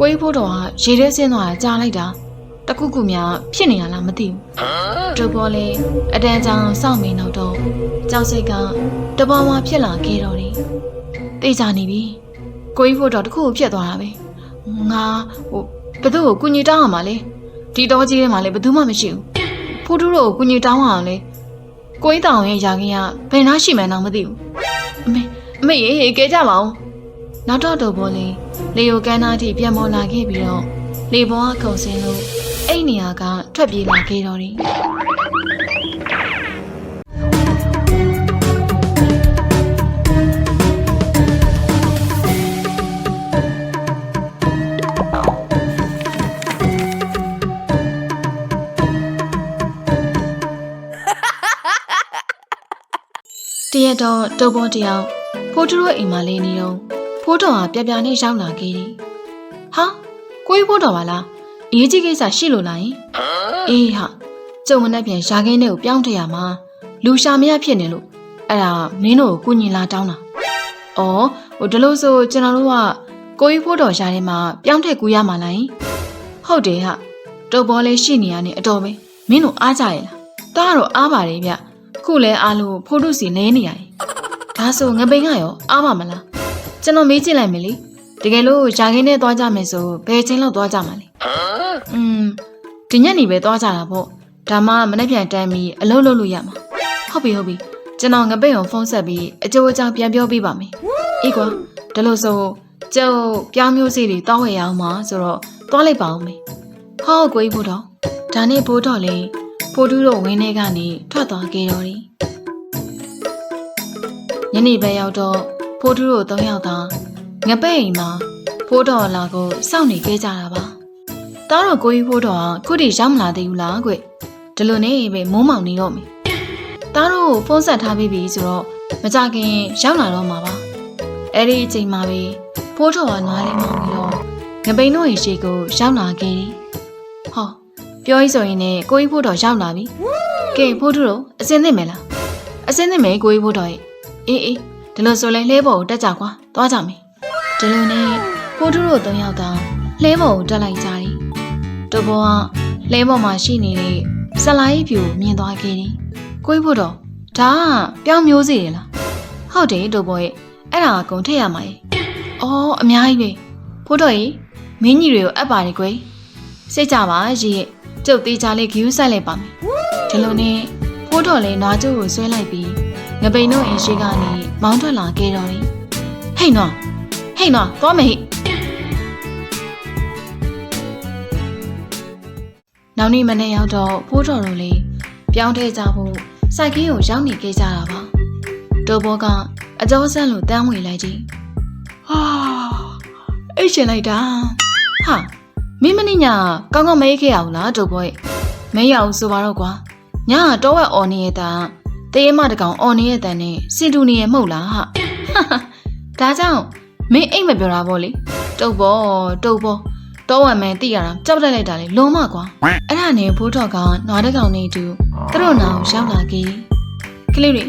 ကိုကြီးဖို့တော်ကရေထဲဆင်းသွားတာကြားလိုက်တာတခုခုများဖြစ်နေရလားမသိဘူးတူပေါ်လေအတန်းချောင်းစောင့်မင်းတော့တော့ကြောက်စိတ်ကတပွားပွားဖြစ်လာခဲ့တော့တယ်သိကြနေပြီကိုကြီးဖို့တော်တခုခုဖြစ်သွားတာပဲငါဟိုဘသူ့ကိုကုညီတောင်းရမှာလေဒီတော့ကြီးထဲမှာလေဘသူမှမရှိဘူးဖိုးတူတို့ကိုကုညီတောင်းရအောင်လေကိုကြီးတောင်ရဲ့ယာခင်ကဘယ်နှရှိမှန်းတော့မသိဘူးအမေအမေရေကဲကြပါဦးနောက်တော့တော့ဘောလေး လေယိုကန်နာတီပြန်ပေါ်လာခဲ့ပြီးတော့လေဘောကခုန်ဆင်းလို့အဲ့နေရာကထွက်ပြေးလာခဲ့တော့တယ်တရက်တော့တုပ်ဘောတယောက်ဖိုးတူရဲ့အိမ်မှာလေးနေတော့ ဖိုးတော်ဟာပြပြနဲ့ရောက်လာခဲ့တယ်။ဟာကိုကြီးဖိုးတော်ပါလားအရေးကြီးကိစ္စရှိလို့လားယင်။အေးဟာကျုံမနဲ့ပြန်ရှာခင်းထဲကိုပြောင်းထရမှာလူရှာမရဖြစ်နေလို့အဲ့ဒါမင်းတို့ကိုကုညီလာတောင်းတာ။အော်ဟိုဒီလို့ဆိုကျွန်တော်တို့ကကိုကြီးဖိုးတော်ရှာထဲမှာပြောင်းထည့်ကူရမှာလားယင်။ဟုတ်တယ်ဟာတုပ်ဘောလေးရှိနေရနေအတော်ပဲမင်းတို့အားကြရဲ့လား။တားတော့အားပါတယ်ဗျ။ခုလဲအားလို့ဖိုးတို့စီလဲနေရတယ်။ဒါဆိုငပိန်ကရောအားပါမလား။ ကျွန်တော်မေးကြည့်လိုက်မယ်လေ။တကယ်လို့ယာခင်းနဲ့သွားကြမယ်ဆိုဘယ်ချင်းလောက်သွားကြမှာလဲ။อืมဒီညနေပဲသွားကြတာပေါ့။ဒါမှမနေ့ပြန်တန်းပြီးအလုပ်လုပ်လို့ရမှာ။ဟုတ်ပြီဟုတ်ပြီ။ကျွန်တော်ငပိန်ကိုဖုန်းဆက်ပြီးအကျိုးအကြောင်းပြန်ပြောပေးပါမယ်။အေးကွာဒါလို့ဆိုကျုပ်ပြောင်းမျိုးစီတွေတောင်းဝယ်ရအောင်ပါဆိုတော့သွားလိုက်ပါဦးမေ။ဟောကိုကြီးဖို့တော့ဒါနဲ့ဘိုးတော်လေးဖိုးတူးတို့ဝင်းထဲကနေထွက်သွားခဲ့တော်တယ်။ညနေပဲရောက်တော့ ဖိုးတူးတို့သုံးယောက်သာငပိတ်အိမ်မှာဖိုးတော်လာကိုစောင့်နေခဲ့ကြတာပါ။တားတော့ကိုကြီးဖိုးတော်ကခုထိရောက်မလာသေးဘူးလားကွ။ဒီလိုနေပဲမိုးမောင်နေတော့မယ်။တားတို့ဖုန်းဆက်ထားပြီးပြီဆိုတော့မကြခင်ရောက်လာတော့မှာပါ။အဲ့ဒီအချိန်မှာပဲဖိုးတော်ကနွားလေးမောင်းပြီးတော့ငပိန်တို့ရဲ့ရှေ့ကိုရောက်လာခဲ့တယ်။ဟောပြောရေးဆိုရင်လည်းကိုကြီးဖိုးတော်ရောက်လာပြီ။ကဲဖိုးတူတို့အစင်းသင့်မယ်လား။အစင်းသင့်မယ်ကိုကြီးဖိုးတော်ရဲ့အေးအေး ဒီလိုဆိုလဲလှဲပေါ်ကိုတက်ကြကွာ။သွားကြမယ်။ဒီလိုနဲ့ဖိုးတူတို့သုံးယောက်တောင်လှဲပေါ်ကိုတက်လိုက်ကြတယ်။တို့ဘောကလှဲပေါ်မှာရှိနေတဲ့ဆလာရီဖြူကိုမြင်သွားခဲ့တယ်။ကိုကြီးဖိုးတော်ဒါကပြောင်းမျိုးစီရလား။ဟုတ်တယ်တို့ဘောရဲ့အဲ့ဒါကကုန်ထည့်ရမှာရဲ့။အော်အများကြီးပဲ။ဖိုးတော်ကြီးမင်းကြီးတွေကိုအပ်ပါတယ်ကွယ်။စိတ်ကြပါရေရဲ့ကျုပ်သေးချာလေးဂယူးဆိုင်လိုက်ပါမယ်။ဒီလိုနဲ့ဖိုးတော်လေးနွားကျုပ်ကိုဆွဲလိုက်ပြီး ငပိန်တို့အင်ရှိကနေမောင်းထွက်လာခဲ့တော့တယ်။ဟိတ်နွားဟိတ်နွားသွားမယ်ဟိတ်။နောက်နေ့မနေ့ရောက်တော့ဖိုးတော်တို့လေးပြောင်းထဲကြဖို့စိုက်ကင်းကိုရောက်နေခဲ့ကြတာပါ။တိုးဘောကအကျော်ဆန်းလိုတန်းဝေလိုက်ကြည့်။ဟာအိတ်ရှင်လိုက်တာ။ဟာမင်းမနေ့ညကောင်းကောင်းမအေးခဲ့အောင်လားတိုးဘောရဲ့။မရအောင်ဆိုပါတော့ကွာ။ညကတော့ဝက်အော်နေရတာ တရေမတကောင်အော်နေရတဲ့နဲ့စီတူနေရမဟုတ်လားဟာ။ဒါကြောင့်မင်းအိတ်မပြောတာပေါ့လေ။တုတ်ဘောတုတ်ဘောတော့ဝက်မဲတိရတာကြောက်တက်လိုက်တာလေလုံးမကွာ။အဲ့ဒါနဲ့ဘိုးတော်ကနွားတကောင်နေတူသူတို့နာကိုရောက်လာခဲ့။ကလေးတွေ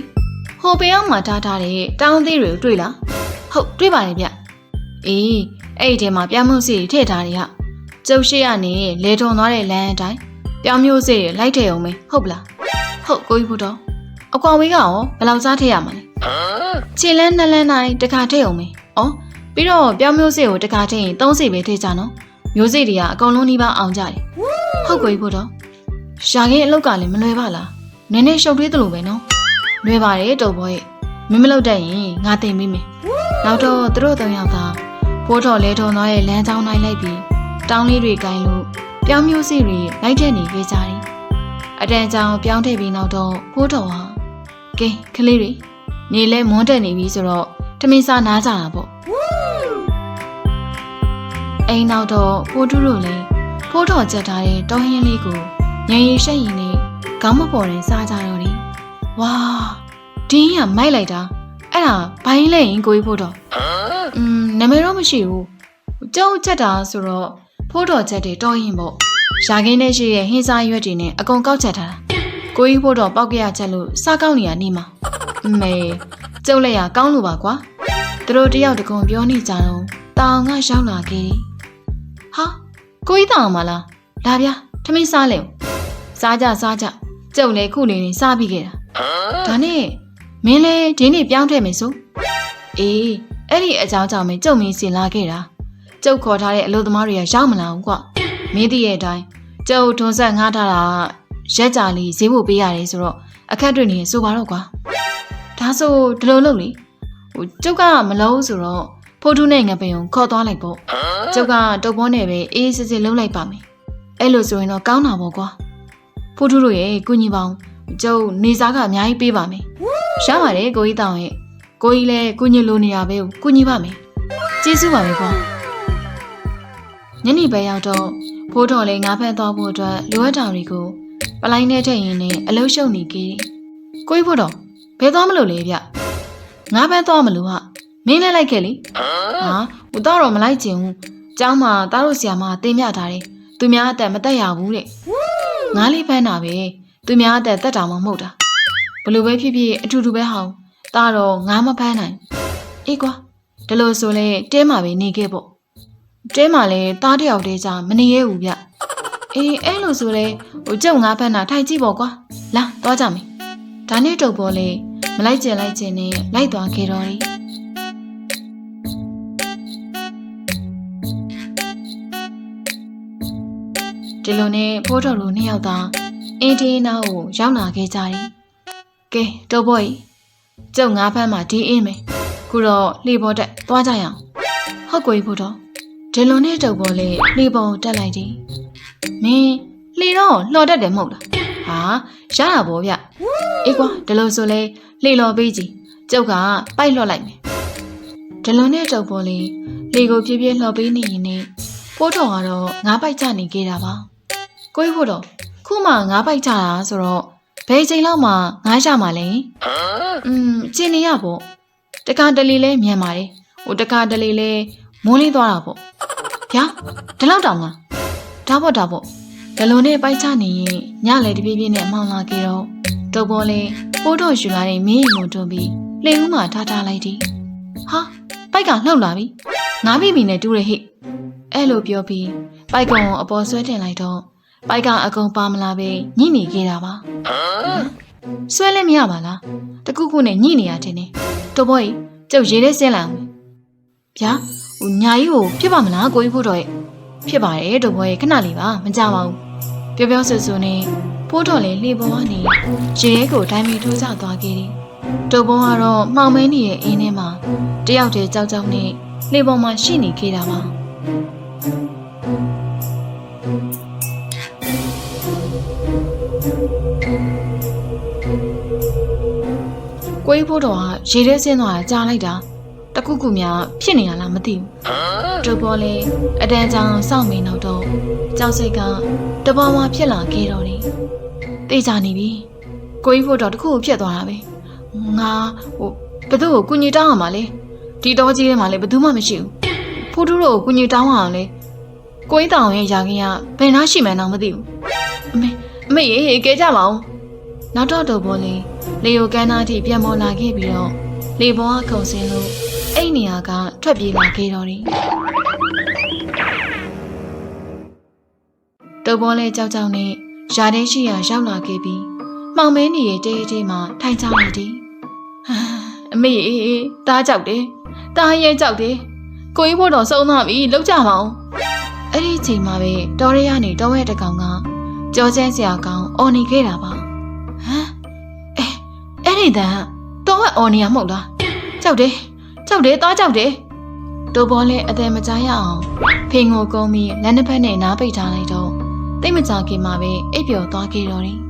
ဟိုပေအောင်မှာထားထားတဲ့တောင်းသေးတွေကိုတွေ့လား။ဟုတ်တွေ့ပါတယ်ဗျ။အေးအဲ့ဒီထဲမှာပြောင်းမှုစီထည့်ထားတယ်ဟာ။ကျုပ်ရှိရနေလေထုံသွားတဲ့လမ်းအတိုင်းပြောင်းမျိုးစီတွေလိုက်ထည့်အောင်မေဟုတ်ပလား။ဟုတ်ကိုကြီးဘုတော် အကွာဝေးကရောဘယ်လောက်စားထည့်ရမှာလဲ။ခြေလန်းနှစ်လန်းတိုင်းတစ်ခါထည့်အောင်မေ။ဩပြီးတော့ပြောင်းမျိုးစီကိုတစ်ခါထည့်ရင်သုံးစီပဲထည့်ကြနော်။မျိုးစိတွေကအကုန်လုံးနှီးပါအောင်ကြတယ်။ဟုတ်ကိုကြီးဖို့တော့ရှာခင်းအလုတ်ကလည်းမလွယ်ပါလား။နည်းနည်းရှုပ်ထွေးသလိုပဲနော်။လွယ်ပါတယ်တုပ်ဘောရဲ့မင်းမလုပ်တတ်ရင်ငါတင်ပေးမယ်။နောက်တော့သူတို့သုံးယောက်သာဖိုးတော်လဲထုံသွားရဲ့လမ်းကြောင်းတိုင်းလိုက်ပြီးတောင်းလေးတွေကိုင်းလို့ပြောင်းမျိုးစိတွေလိုက်ထက်နေခဲ့ကြတယ်။အတန်ကြောင်ပြောင်းထည့်ပြီးနောက်တော့ဖိုးတော်ဟာ ကဲကလေးတွေနေလဲမွန်းတက်နေပြီဆိုတော့ထမင်းစားနားကြတာပေါ့။အိမ်နောက်တော့ဖိုးတူးတို့လည်းဖိုးတော်ကြက်ထားတဲ့တောဟင်းလေးကိုညင်ရီရှက်ရင်နဲ့ခေါင်းမပေါ်ရင်စားကြတော့တယ်။ဝါဒင်းရမိုက်လိုက်တာအဲ့ဒါဘိုင်းလဲရင်ကိုကြီးဖိုးတော်อืมနာမည်တော့မရှိဘူး။ကျုံချက်တာဆိုတော့ဖိုးတော်ချက်တွေတောရင်ပေါ့။ရာခင်းနဲ့ရှိတဲ့ဟင်းစားရွက်တွေနဲ့အကုန်ကောက်ချက်ထားတာ။ ကိုကြီးဖိုးတော်ပောက်ကြရချက်လို့စားကောက်နေရနေမှာ။အမေကျုပ်လက်ရကောင်းလို့ပါကွာ။သူတို့တယောက်တကုံပြောနေကြတော့တောင်ကရောက်လာခဲ့တယ်။ဟာကိုကြီးတောင်မလားလာဗျာထမင်းစားလေဦးစားကြစားကြကျုပ်လည်းခုနေနေစားပြီးခဲ့တာဒါနဲ့မင်းလည်းဒီနေ့ပြောင်းထည့်မယ်ဆိုအေးအဲ့ဒီအကြောင်းကြောင့်မင်းကျုပ်မင်းစီလာခဲ့တာကျုပ်ခေါ်ထားတဲ့အလုပ်သမားတွေကရောက်မလာဘူးကွမင်းသိရဲ့အတိုင်းကျုပ်ထွန်ဆက်ငှားထားတာ ရက်ကြလေးဈေးဖို့ပေးရတယ်ဆိုတော့အခက်တွေ့နေဆိုပါတော့ကွာဒါဆိုဒီလိုလုပ်လေဟိုကျုပ်ကမလုံးဆိုတော့ဖိုးထုနဲ့ငပင်ကိုခေါ်သွားလိုက်ပေါ့ကျုပ်ကတုပ်ပေါ်နဲ့ပဲအေးစစ်စစ်လုံးလိုက်ပါမယ်အဲ့လိုဆိုရင်တော့ကောင်းတာပေါ့ကွာဖိုးထုတို့ရဲ့ကုညီပေါင်းကျုပ်နေစားကအများကြီးပေးပါမယ်ရပါတယ်ကိုကြီးတောင်ရဲ့ကိုကြီးလည်းကုညီလိုနေရပဲကိုကုညီပါမယ်ကျေးဇူးပါပဲကွာညနေပဲရောက်တော့ဖိုးတော်လေးငါးဖက်သွားဖို့အတွက်လိုအပ်တာတွေကို ပလိုင်းနဲ့ထည့်ရင်းနဲ့အလုံးရှုံနေကြီးတယ်ကိုကြီးဖို့တော်ဘယ်သွားမလို့လဲဗျငါးဖက်သွားမလို့ဟာမင်းလည်းလိုက်ခဲ့လေဟာဟိုတော့တော့မလိုက်ချင်ဘူးကျောင်းမှာတားတို့ဆရာမတင်ပြထားတယ်သူများအသက်မတက်ရဘူးတဲ့ငါးလေးဖမ်းတာပဲသူများအသက်တက်တာမှမဟုတ်တာဘလို့ပဲဖြစ်ဖြစ်အထူတူပဲဟောင်းတားတော့ငါမဖမ်းနိုင်အေးကွာဒီလိုဆိုလဲတဲမှာပဲနေခဲ့ပေါ့တဲမှာလဲတားတယောက်တည်းကြာမနေရဘူးဗျ အေးအဲ့လိုဆိုလဲဟိုကျုပ်ငါဖမ်းတာထိုင်ကြည့်ပေါ့ကွာလာသွားကြမယ်ဒါနဲ့တုပ်ပေါ်လေမလိုက်ကျင်လိုက်ကျင်နဲ့လိုက်သွားခဲ့တော့တယ်ဒီလိုနဲ့ဖိုးတော်လိုနှစ်ယောက်သာအင်းဒီနာကိုရောက်လာခဲ့ကြတယ်။ကဲတော့ဘောကြီးကျုပ်ငါးဖမ်းမှာဒီအင်းမယ်။ခုတော့လှေပေါ်တက်သွားကြရအောင်။ဟုတ်ကိုကြီးဖိုးတော်ဒီလိုနဲ့တော့ဘောလေးလှေပေါ်ကိုတက်လိုက်တယ်။ မင်းလှေတော့လှော်တတ်တယ်မဟုတ်လား။ဟာရတာဗောဗျ။အေးကွာဒီလိုဆိုလဲလှေလော်ပေးကြည့်။ကျုပ်ကပိုက်လွှတ်လိုက်မယ်။ဒီလိုနဲ့တော့ဘောလေးလှေကိုပြည့်ပြည့်လှော်ပေးနေရင်နဲ့ဖိုးတော်ကတော့ငါးပိုက်ချနေခဲ့တာပါ။ကိုကြီးဖို့တော့ခုမှငါးပိုက်ချတာဆိုတော့ဘယ်ချိန်လောက်မှငါးရမှာလဲอืมကျင်းနေရပေါ့တခါတလေလဲမြန်ပါတယ်ဟိုတခါတလေလဲမိုးလေးသွားတာပေါ့ဗျာဒီလောက်တောင်လား ဒါပေါ့ဒါပေါ့ဘယ်လိုနဲ့ပိုက်ချနေရင်ညလေတပြေးပြေးနဲ့အမောင်းလာခဲ့တော့တုပ်ပေါ်လဲပိုးတော့ယူလာတဲ့မင်းရင်ကိုတွန်းပြီးလှိမ်ဦးမှာထားထားလိုက်သည်ဟာပိုက်ကလှုပ်လာပြီငါးပြီပြီနဲ့တူးရဟိအဲ့လိုပြောပြီးပိုက်ကောင်ကိုအပေါ်ဆွဲတင်လိုက်တော့ပိုက်ကအကုန်ပါမလာပဲညှိနေခဲ့တာပါဆွဲလည်းမရပါလားတခုခုနဲ့ညှိနေရတင်နေတော်ဘောကြီးကျုပ်ရေးလေးဆင်းလာအောင်ဗျာဟိုညာကြီးကိုဖြစ်ပါမလားကိုကြီးဖို့တော်ရဲ့ ဖြစ်ပါတယ်တော်ဘောကြီးခဏလေးပါမကြပါဘူးပြောပြောဆိုဆိုနဲ့ဖိုးတော်လည်းလှေပေါ်ကနေရေရဲကိုဒိုင်းမီထိုးကျသွားခဲ့တယ်တော်ဘောကတော့မှောင်မဲနေရဲ့အင်းထဲမှာတယောက်တည်းကြောက်ကြောက်နဲ့လှေပေါ်မှာရှိနေခဲ့တာပါကိုကြီးဖို့တော်ကရေထဲဆင်းသွားတာကြားလိုက်တာ တခုခုများဖြစ်နေရလားမသိဘူး။တူပေါ်လေအတန်းချောင်းစောင့်မင်းတော့တော့ကြောက်စိတ်ကတပေါ်မှာဖြစ်လာခဲ့တော့တယ်။တေးကြနေပြီ။ကိုကြီးဖို့တော်တခုခုဖြစ်သွားတာပဲ။ငါဟိုဘသူ့ကိုကုညီတောင်းအောင်ပါလေ။ဒီတော့ကြီးထဲမှာလေဘသူမှမရှိဘူး။ဖိုးတူတို့ကိုကုညီတောင်းအောင်လေ။ကိုကြီးတောင်ရဲ့ယာခင်ကဘယ်နှရှိမှန်းတော့မသိဘူး။အမေအမေရေကဲကြပါဦး။နောက်တော့တော့ပေါ်လေလေယိုကန်နာတိပြန်ပေါ်လာခဲ့ပြီးတော့လေပေါ်ကခုန်ဆင်းလို့ အဲ့နေရာကထွက်ပြေးလာခဲ့တော့တယ်။တုပ်ပေါ်လဲကြောက်ကြောက်နဲ့ရာထဲရှိရာရောက်လာခဲ့ပြီးမှောင်မဲနေရဲ့တဲတဲမှာထိုင်ချလိုက်တယ်။ဟာအမေအေးအေးတားကြောက်တယ်။တားရဲကြောက်တယ်။ကိုကြီးဖို့တော့ဆုံးသွားပြီလောက်ကြပါအောင်။အဲ့ဒီအချိန်မှာပဲတော်ရဲကနေတော်ဝဲတကောင်ကကြောချမ်းစရာကောင်အော်နေခဲ့တာပါ။ဟမ်အဲအဲ့ဒီတန်တော်ဝဲအော်နေရမဟုတ်လား။ကြောက်တယ်။ ကြောက်တယ်တားကြောက်တယ်။တိုးပေါ်လဲအသေးမကြရအောင်ဖင်ကိုကုန်းပြီးလက်နှစ်ဖက်နဲ့နားပိတ်ထားလိုက်တော့တိတ်မကြခင်မှာပဲအိပ်ပျော်သွားခဲ့တော့တယ်။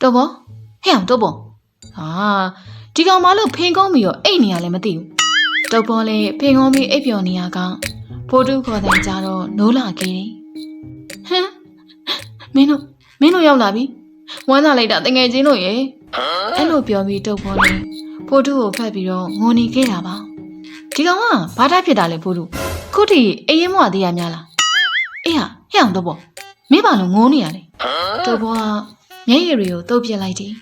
တိုးပေါ်ဟဲ့အောင်တိုးပေါ်ဟာဒီကောင်မလို့ဖင်ကုန်းပြီးတော့အိတ်နေရလည်းမသိဘူး။တိုးပေါ်လဲဖင်ကုန်းပြီးအိပ်ပျော်နေရကောင်ဖိုးတူခေါ်တဲ့ကြတော့နိုးလာခဲ့တယ်။ဟမ်မင်းတို့မင်းတို့ရောက်လာပြီ။ ဝမ်းသာလိုက်တာတငယ်ချင်းတို့ရေအဲ့လိုပြောပြီးတုတ်ပေါ်လေးဖိုးတူကိုဖတ်ပြီးတော့ငိုနေခဲ့တာပါဒီကောင်ကဘာတိုက်ဖြစ်တာလဲဖိုးတူခုထိအေးရင်မွာသေးရများလားအေးဟာဟဲ့အောင်တော့ပေါ့မင်းဘာလို့ငိုနေရလဲတုတ်ပေါ်ကမျက်ရည်တွေကိုတုတ်ပြစ်လိုက်တယ်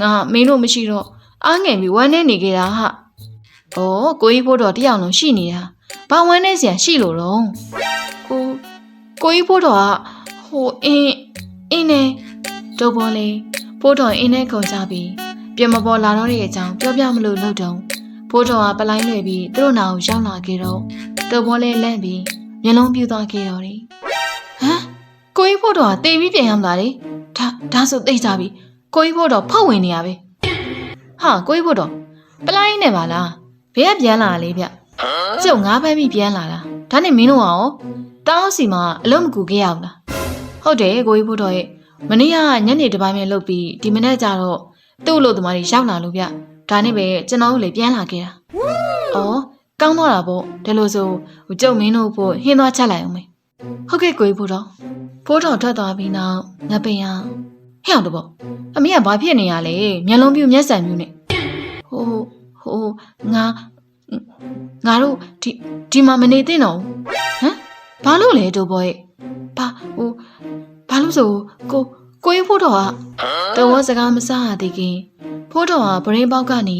ငါမင်းတို့မရှိတော့အားငယ်ပြီးဝမ်းနေနေကြတာဟာ။အော်ကိုကြီးဖို့တော်တယောက်လုံးရှိနေတာ။ဘာဝမ်းနေစရာရှိလို့တော့ကိုကိုကြီးဖို့တော်ကဟိုအင်းအင်းနေ တော့ပေါ်လေဖို့တော်အင်းနဲ့ကုန်ကြပြီးပြင်မပေါ်လာတော့တဲ့အကြောင်းပြောပြမလို့လို့တုံးဖို့တော်ကပလိုင်းလွယ်ပြီးသူတို့နာကိုရောက်လာခဲ့တော့တော့ပေါ်လေလန့်ပြီးမျက်လုံးပြူသွားခဲ့တော့တယ်။ဟမ်ကိုကြီးဖို့တော်ကတေးပြီးပြန်ရမလားလေ။ဒါဒါဆိုသိကြပြီ။ကိုကြီးဖို့တော်ဖောက်ဝင်နေရပဲ။ဟာကိုကြီးဖို့တော်ပလိုင်းနေပါလား။ဘယ်ကပြန်လာလဲဗျ။ကျုပ်ငါးဖမ်းပြီးပြန်လာတာ။ဒါနဲ့မင်းတို့ကရောတောင်းစီမှာအလုံးမကူခဲ့ရဘူးလား။ဟုတ်တယ်ကိုကြီးဖို့တော်ရဲ့ မနေ့ကညနေတစ်ပိုင်းပဲလုပ်ပြီးဒီမနေ့ကျတော့သူ့အလို့သမားတွေရောက်လာလို့ဗျ။ဒါနဲ့ပဲကျွန်တော်တို့လည်းပြန်လာခဲ့တာ။အော်ကောင်းတော့တာပေါ့ဒါလို့ဆိုဟိုကျုပ်မင်းတို့ဖို့ဟင်းသွားချက်လိုက်အောင်မေ။ဟုတ်ကဲ့ကိုကြီးဖို့တော်ဖိုးတော်ထွက်သွားပြီးနောက်ငပင်ရဟဲ့အောင်တော့ပေါ့အမေကဘာဖြစ်နေရလဲမျက်လုံးပြူမျက်စံပြူနဲ့ဟိုဟိုငါငါတို့ဒီဒီမှာမနေသင့်တော့ဘူးဟမ်ဘာလို့လဲတို့ဘောရဲ့ဘာဟို ဘာလို့ဆိုကိုကိုကြီးဖို့တော်ကတော်စကားမစားရသေးခင်ဖိုးတော်ကဗရင်ပေါက်ကနေ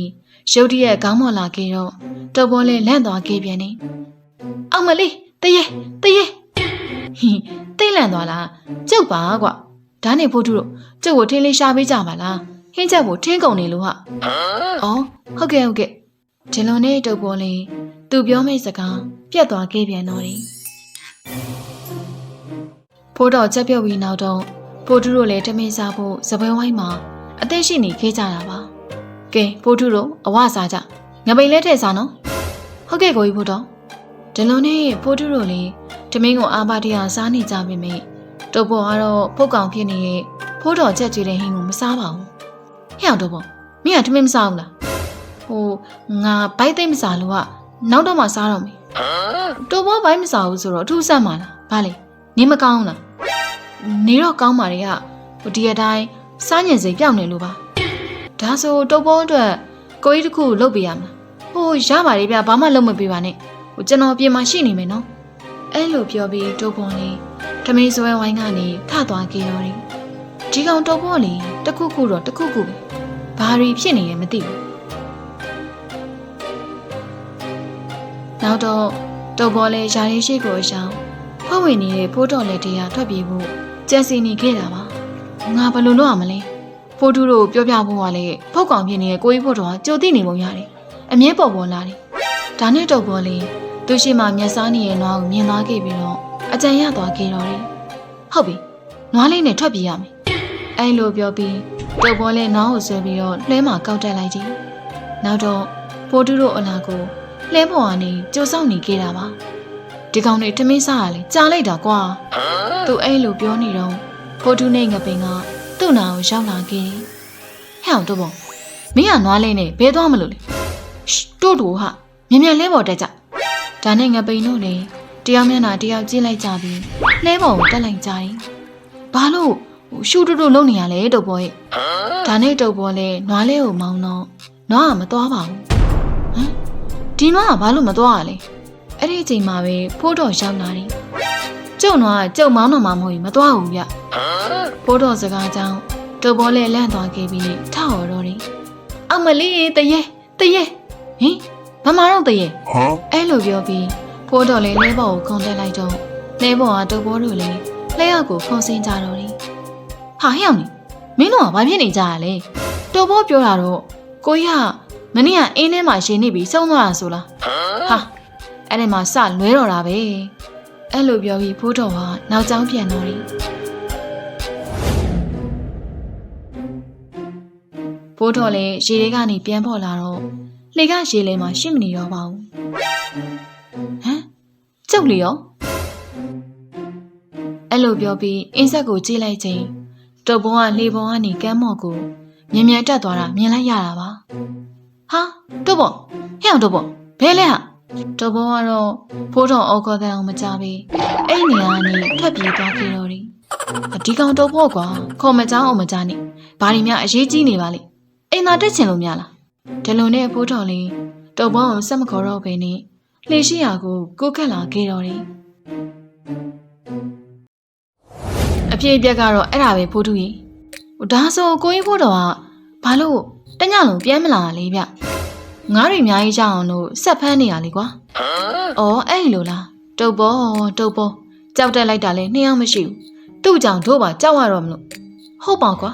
ရုတ်တရက်ခေါင်းမော်လာခဲ့တော့တော်ဘောလဲလန့်သွားခဲ့ပြန်နေအောင်မလေးတရေတရေဟင်းတိတ်လန့်သွားလားကျုပ်ပါကွာဒါနဲ့ဖိုးသူတို့ကျုပ်ကိုထင်းလေးရှာပေးကြပါလားဟင်းချက်ကိုထင်းကုန်နေလို့ဟာအော်ဟုတ်ကဲ့ဟုတ်ကဲ့ဒီလိုနဲ့တုပ်ပေါ်လေးသူပြောမယ့်စကားပြတ်သွားခဲ့ပြန်တော့တယ် ဖိုးတော်ချက်ပြုတ်ပြီးနောက်တော့ဖိုးသူတို့လည်းတမင်စားဖို့စပွဲဝိုင်းမှာအသက်ရှိနေခဲ့ကြတာပါကဲဖိုးသူတို့အဝစားကြငပိန်လက်ထည့်စားနော်ဟုတ်ကဲ့ကိုကြီးဖိုးတော်ဒီလိုနဲ့ဖိုးသူတို့လည်းတမင်းကိုအာပါတရားစားနေကြပြီမေတုပ်ပေါ်ကတော့ဖုတ်ကောင်ဖြစ်နေရဲ့ဖိုးတော်ချက်ကျွေးတဲ့ဟင်းကိုမစားပါဘူးဟဲ့အောင်တုပ်ပေါ်မင်းကတမင်းမစားဘူးလားဟိုငါဘိုက်သိမ့်မစားလို့ကနောက်တော့မှစားတော့မယ်တုပ်ပေါ်ဘိုက်မစားဘူးဆိုတော့အထူးဆန့်ပါလားဘာလဲ နင်းမကောင်းလားနေတော့ကောင်းပါလေကဟိုဒီအတိုင်းစားညင်စိတ်ပြောင်းနေလို့ပါဒါဆိုတုပ်ပေါ်အတွက်ကိုကြီးတစ်ခုလုပ်ပေးရမလားဟိုရပါလေဗျဘာမှလုပ်မပေးပါနဲ့ဟိုကျွန်တော်အပြင်မှာရှိနေမယ်နော်အဲ့လိုပြောပြီးတိုးပွန်လေးထမင်းစွဲဝိုင်းကနေထသွားခဲ့တော့တယ်ဒီကောင်တိုးပွန်လေးတစ်ခုခုတော့တစ်ခုခုပဲဘာတွေဖြစ်နေလဲမသိဘူးနောက်တော့တိုးပွန်လေးယာရီရှိကိုအရှောင်း ဖွင့်ဝင်နေတဲ့ဖိုးတော်လက်တရားထွက်ပြေးဖို့ကြံစီနေခဲ့တာပါငါဘယ်လိုလုပ်ရမလဲဖိုးတူတို့ပြောပြဖို့ကလည်းဖုတ်ကောင်ဖြစ်နေတဲ့ကိုကြီးဖို့တော်ကကြိုသိနေပုံရတယ်အမြဲပေါ်ပေါ်လာတယ်ဒါနဲ့တိုးပွန်လေးသူရှိမှမျက်စားနေရဲ့နွားကိုမြင်သွားခဲ့ပြီးတော့အကြံရသွားခဲ့တော့တယ်။ဟုတ်ပြီ။နွားလေးနဲ့ထွက်ပြေးရမယ်။အဲလိုပြောပြီးတုပ်ပေါ်လေးနွားကိုဆွဲပြီးတော့လှဲမှာကောက်တက်လိုက်ကြည့်။နောက်တော့ပိုတူတို့အလားကိုလှဲပေါ်ကနေကြိုးစောင့်နေခဲ့တာပါ။ ဒီကောင်တွေထမင်းစားရလေကြားလိုက်တာကွာ။သူအဲလိုပြောနေတော့ပိုတူနဲ့ငပင်ကသူ့နာကိုရောက်လာခဲ့တယ်။ဟဲ့အောင်တုပ်ပေါ်မင်းကနွားလေးနဲ့ဘဲသွားမလို့လေ။ရှ်တို့တို့ဟာမြန်မြန်လဲပေါ်တက်ကြ။ဒါနဲ့ငပိန်တို့လည်းတယောက်မျက်နှာတယောက်ကြည့်လိုက်ကြပြီးလှဲပေါ်ကိုတက်လိုက်ကြတယ်။ဘာလို့ဟိုရှူတူတူလုံနေရလဲတုပ်ပေါ်ရဲ့။ဒါနဲ့တုပ်ပေါ်လည်းနွားလေးကိုမောင်းတော့နွားကမသွားပါဘူး။ဟမ်ဒီနွားကဘာလို့မသွားရလဲ။ အဲ့ဒီအချိန်မှာပဲဖိုးတော်ရောက်လာတယ်။ကျုံနွားကကျုံမောင်းတော့မှမဟုတ်ရင်မသွားဘူးဗျ။ဖိုးတော်စကားကြောင့်တုပ်ပေါ်လည်းလန့်သွားခဲ့ပြီးထောက်တော့တယ်။အမလေးတရေတရေဟင်ဘာမှတော့တရေ Huh? အဲ့လိုပြောပြီးဖိုးတော်လေးလဲဘော်ကိုခုန်တက်လိုက်တော့လဲဘော်ကတုပ်ဘောတို့လေးလဲရောက်ကိုခုန်ဆင်းကြတော့တယ်။ဟာဟဲ့အောင်နေမင်းတို့ကဘာဖြစ်နေကြရလဲ။တုပ်ဘောပြောတာတော့ကိုကြီးကမနေ့ကအင်းထဲမှာရှင်နေပြီးဆုံးသွားတာဆိုလား။ဟာ အဲ့ဒီမှာစလွဲတော့တာပဲ။အဲ့လိုပြောပြီးဖိုးတော်ကနောက်ကျောင်းပြန်တော့တယ်။ဖိုးတော်လည်းရေထဲကနေပြန်ပေါ်လာတော့လေကရေလဲမှာရှိမနေတော့ပါဘူး။ဟမ်ကျုပ်လီရောအဲ့လိုပြောပြီးအင်းဆက်ကိုကြည့်လိုက်ချိန်တုပ်ဘုံကလေဘုံကနေကမ်းမော်ကိုမြင်မြန်တက်သွားတာမြင်လိုက်ရတာပါ။ဟာတုပ်ဘုံဟဲ့အောင်တုပ်ဘုံဘဲလဲဟာ တုပ်ဘုံကတော့ဖိုးတော်အော်ခေါ်တဲ့အောင်မကြပြီ။အဲ့နေရာကနေထွက်ပြေးသွားခဲ့တော့တယ်။အဒီကောင်တုပ်ဖို့ကွာခေါ်မကြောင်းအောင်မကြနဲ့။ဘာတွေများအရေးကြီးနေပါလိမ့်။အိမ်သာတက်ချင်လို့များလား။ဒီလိုနဲ့ဖိုးတော်လေးတုပ်ဘုံကိုစက်မခေါ်တော့ဘဲနဲ့လှေရှိရာကိုကိုခက်လာခဲ့တော့တယ်။အပြည့်အပြက်ကတော့အဲ့ဒါပဲဖိုးတူကြီး။ဟိုဒါဆိုကိုကြီးဖိုးတော်ကဘာလို့တညလုံးပြန်မလာလေဗျ။ ငါးတွေအများကြီးကြအောင်လို့ဆက်ဖမ်းနေရလေကွာ။အော်အဲ့လိုလားတုတ်ပေါ်တုတ်ပေါ်ကြောက်တက်လိုက်တာလေနှစ်ယောက်မရှိဘူး။သူ့ကြောင့်တို့ပါကြောက်ရတော့မလို့ဟုတ်ပါကွာ